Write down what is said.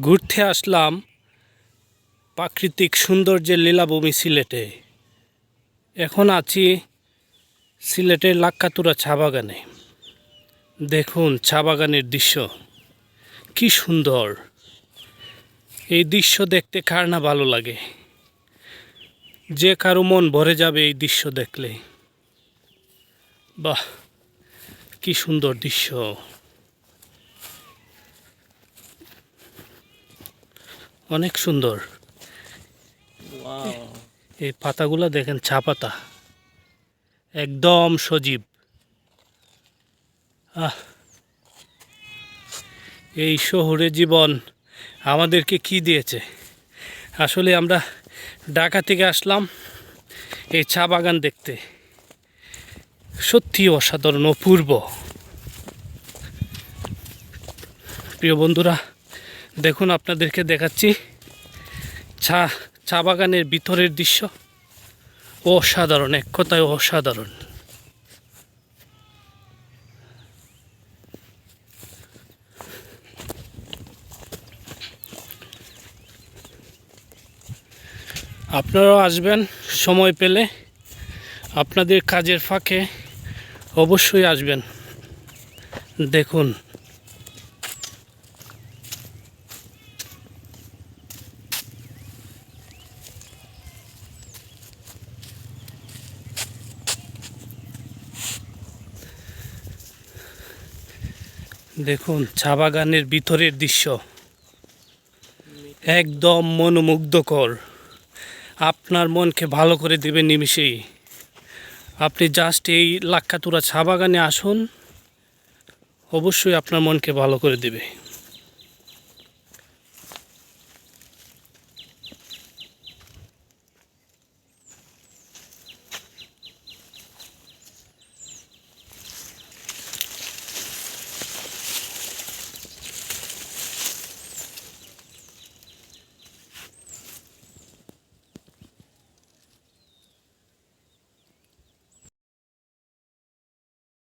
ঘুরতে আসলাম প্রাকৃতিক সৌন্দর্যের লীলাভূমি সিলেটে। এখন আছি সিলেটের লাক্কাতুরা চা বাগানে। দেখুন চা বাগানের দৃশ্য। কি সুন্দর। এই দৃশ্য দেখতে কার না ভালো লাগে। যে কারও মন ভরে যাবে এই দৃশ্য দেখলে। বাহ, কি সুন্দর দৃশ্য। অনেক সুন্দর। এই পাতাগুলো দেখেন চা পাতা। একদম সজীব। আহ। এই শহরে জীবন আমাদেরকে কি দিয়েছে? আসলে আমরা ঢাকা থেকে আসলাম এই চা বাগান দেখতে। সত্যি অসাধারণ অপূর্ব। প্রিয় বন্ধুরা দেখুন, আপনাদেরকে দেখাচ্ছি চা চা বাগানের ভিতরের দৃশ্য। অসাধারণ, এক কথায় অসাধারণ। আপনারাও আসবেন, সময় পেলে আপনাদের কাজের ফাঁকে অবশ্যই আসবেন। দেখুন দেখুন, চা বাগানের ভিতরের দৃশ্য। একদম মনোমুগ্ধকর। আপনার মনকে ভালো করে দেবে নিমিষেই। আপনি জাস্ট এই লাক্কাতুরা চা বাগানে আসুন, অবশ্যই আপনার মনকে ভালো করে দেবে।